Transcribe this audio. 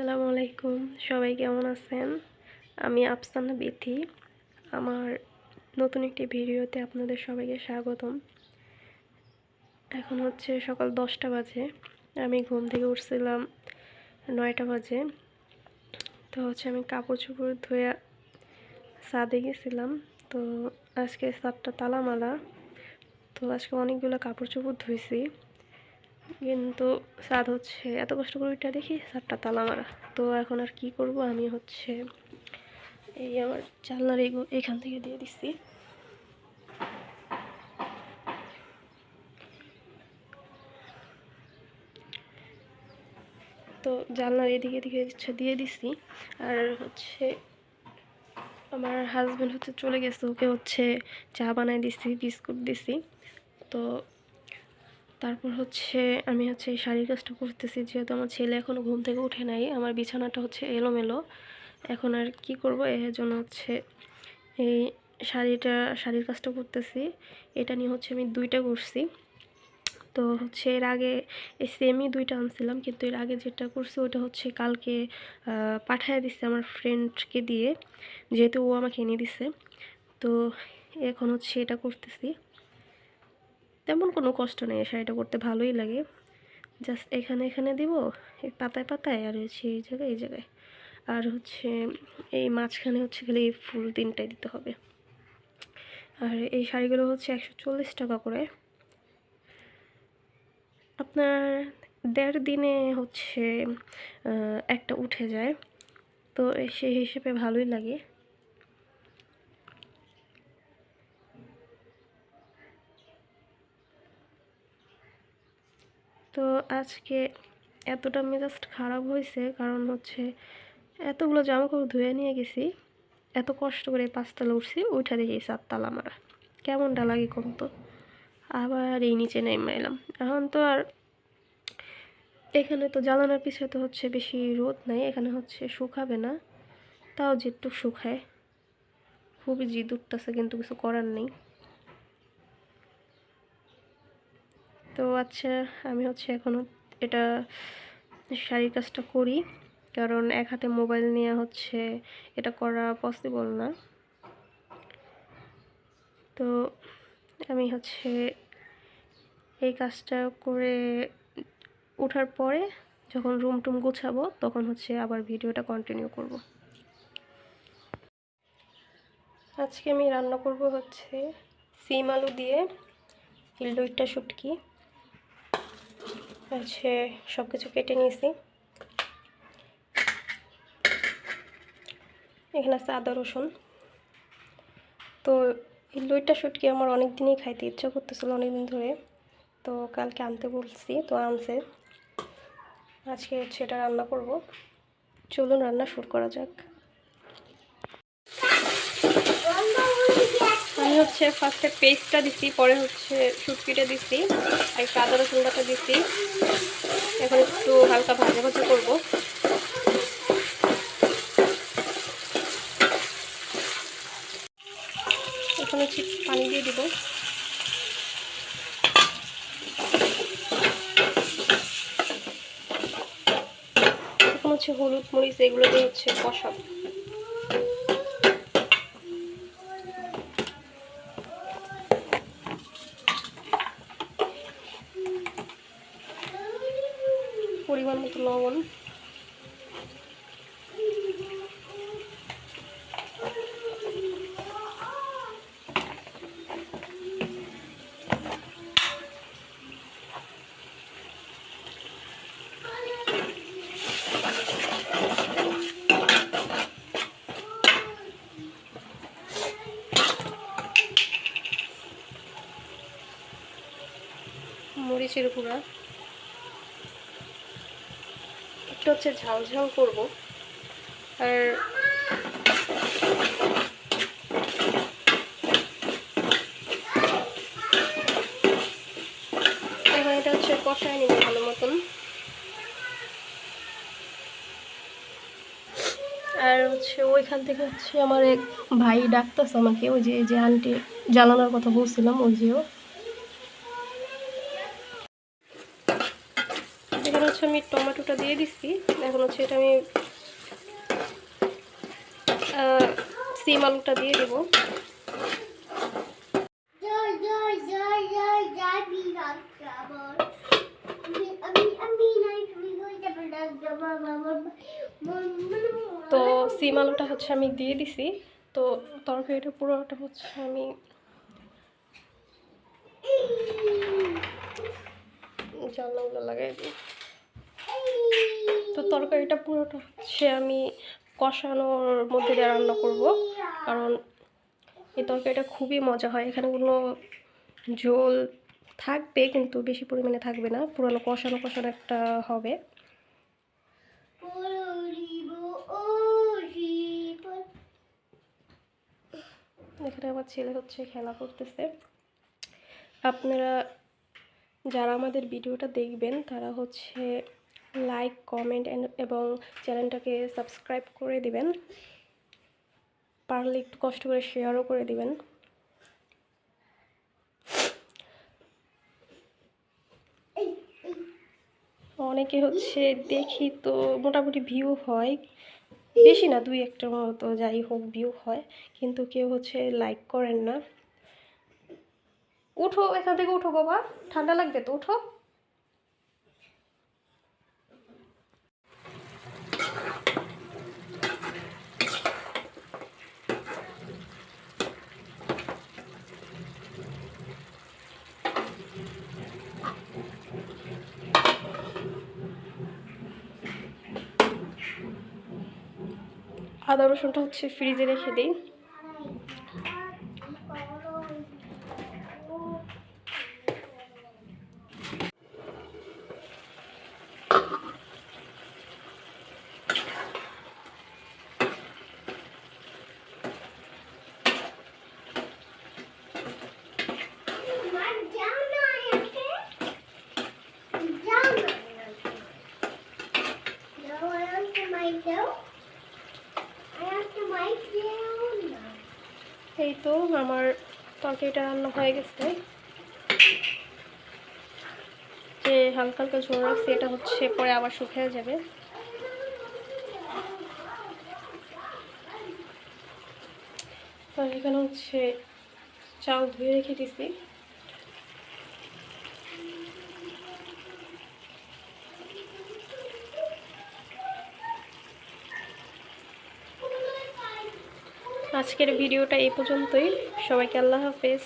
আসসালামু আলাইকুম। সবাই কেমন আছেন? আমি আফসানা বিথি। আমার নতুন একটি ভিডিওতে আপনাদের সবাইকে স্বাগতম। এখন হচ্ছে সকাল দশটা বাজে। আমি ঘুম থেকে উঠছিলাম নয়টা বাজে। তো হচ্ছে আমি কাপড় চোপড় ধুয়ে ছাদে গেছিলাম। তো আজকে সাতটা তালামালা। তো আজকে অনেকগুলো কাপড় চোপড় ধুইছি। কিন্তু স্বাদ হচ্ছে এত কষ্ট করে ওইটা দেখি সাতটা তালা মারা। তো এখন আর কি করব? আমি হচ্ছে এই আমার জানলার এই এখান থেকে দিয়ে দিচ্ছি। তো জানলার এদিকে এদিকে হচ্ছে দিয়ে দিচ্ছি। আর হচ্ছে আমার হাজব্যান্ড হচ্ছে চলে গেছে, ওকে হচ্ছে চা বানাই দিছি বিস্কুট দিছি তো তারপর হচ্ছে আমি হচ্ছে এই শাড়ির কাজটা করতেছি, যেহেতু আমার ছেলে এখনও ঘুম থেকে উঠে নাই, আমার বিছানাটা হচ্ছে এলোমেলো। এখন আর কি করব? এর জন্য হচ্ছে এই শাড়িটা, শাড়ির কাজটা করতেছি। এটা নিয়ে হচ্ছে আমি দুইটা করছি। তো হচ্ছে এর আগে এই সেমই দুইটা আনছিলাম, কিন্তু এর আগে যেটা করছি ওটা হচ্ছে কালকে পাঠায় দিচ্ছে আমার ফ্রেন্ডকে দিয়ে, যেহেতু ও আমাকে এনে দিছে। তো এখন হচ্ছে এটা করতেছি। তেমন কোনো কষ্ট নেই শাড়িটা করতে ভালোই লাগে। জাস্ট এখানে এখানে দিব, এই পাতায় পাতায়, আর হচ্ছে এই জায়গায় এই জায়গায়। আর হচ্ছে এই মাঝখানে হচ্ছে খালি এই ফুল তিনটাই দিতে হবে। আর এই শাড়িগুলো হচ্ছে একশো চল্লিশ টাকা করে। আপনার দেড় দিনে হচ্ছে একটা উঠে যায়। তো সেই হিসেবে ভালোই লাগে। তো আজকে এতটা মেজাজটা খারাপ হয়েছে, কারণ হচ্ছে এতগুলো জামা কাপড় ধুয়ে নিয়ে গেছি। এত কষ্ট করে পাঁচতলা উঠছি ওইটা দেখি সাততলা মারা কেমনটা লাগে কম তো? আবার এই নিচে নেমে এলাম। এখন তো আর এখানে তো জ্বালানোর পিছনে তো হচ্ছে বেশি রোদ নাই, এখানে হচ্ছে শুকাবে না। তাও যেটু শুকায়। খুবই জিদ কিন্তু কিছু করার নেই। তো আচ্ছা আমি হচ্ছে এখনও এটা শাড়ির কাজটা করি। কারণ এক হাতে মোবাইল নিয়ে হচ্ছে এটা করা পসিবল না। তো আমি হচ্ছে এই কাজটা করে ওঠার পরে যখন রুম টুম গোছাবো, তখন হচ্ছে আবার ভিডিওটা কন্টিনিউ করব। আজকে আমি রান্না করব হচ্ছে সিম আলু দিয়ে কিলডইটা শুটকি। হচ্ছে সব কিছু কেটে নিয়েছি। এখানে আছে আদা, রসুন। তো এই লইটা শুটকি আমার অনেক দিনই খাইতে ইচ্ছা করতেছিল অনেক দিন ধরে। তো কালকে আনতে বলছি, তো আনছে। আজকে হচ্ছে এটা রান্না করব। চলুন রান্না শুরু করা যাক। আমি হচ্ছে ফার্স্টে পেস্টটা দিছি, পরে হচ্ছে শুটকিটা দিছি, আর একটু আদা, রসুন বাটা দিছি। এখন একটু হালকা ভাজা ভাজা করব। এখন হচ্ছে পানি দিয়ে দিব। এখন হচ্ছে হলুদ মরিচ, এগুলো দিয়ে হচ্ছে কষাবো। পরিমাণ মতো লবণ। মরিচের গুঁড়া। একটু হচ্ছে ঝাল ঝাল করব। আর এখন এটা হচ্ছে কষায় নিব ভালো মতন। আর হচ্ছে ওইখান থেকে হচ্ছে আমার এক ভাই ডাকতেছে আমাকে, ওই যে যে আন্টি জ্বালানোর কথা বলছিলাম, ওই যেও হচ্ছে আমি টমেটোটা দিয়ে দিচ্ছি। এখন হচ্ছে এটা আমি সিম আলুটা দিয়ে দেবো। তো সিম আলুটা হচ্ছে আমি দিয়ে দিছি। তো তরকারিটা পুরোটা হচ্ছে আমি জানলাগুলো লাগাই দিই। তরকারিটা পুরোটা হচ্ছে আমি কষানোর মধ্যে দিয়ে রান্না করব। কারণ এই তরকারিটা খুবই মজা হয়। এখানে কোনো ঝোল থাকবে কিন্তু বেশি পরিমাণে থাকবে না। পুরোনো কষানো কষানো একটা হবে। এখানে আমার ছেলে হচ্ছে খেলা করতেছে। আপনারা যারা আমাদের ভিডিওটা দেখবেন, তারা হচ্ছে লাইক কমেন্ট এবং চ্যানেলটাকে সাবস্ক্রাইব করে দিবেন। পারলে একটু কষ্ট করে শেয়ারও করে দিবেন। অনেকে হচ্ছে দেখি তো মোটামুটি ভিউ হয়। বেশি না, দুই একটার মতো যাই হোক ভিউ হয়। কিন্তু কেউ হচ্ছে লাইক করেন না। উঠো, এখান থেকে উঠো বাবা। ঠান্ডা লাগবে তো, উঠো। আদা রসুনটা হচ্ছে ফ্রিজে রেখে দিই এই তো আমার তরকারিটা রান্না হয়ে গেছে। যে হালকা হালকা ঝোল রাখছি, এটা হচ্ছে পরে আবার শুকিয়ে যাবে। তো এখানে হচ্ছে চাল ধুয়ে রেখে দিছি। আজকের ভিডিওটা এই পর্যন্তই। সবাইকে আল্লাহ হাফেজ।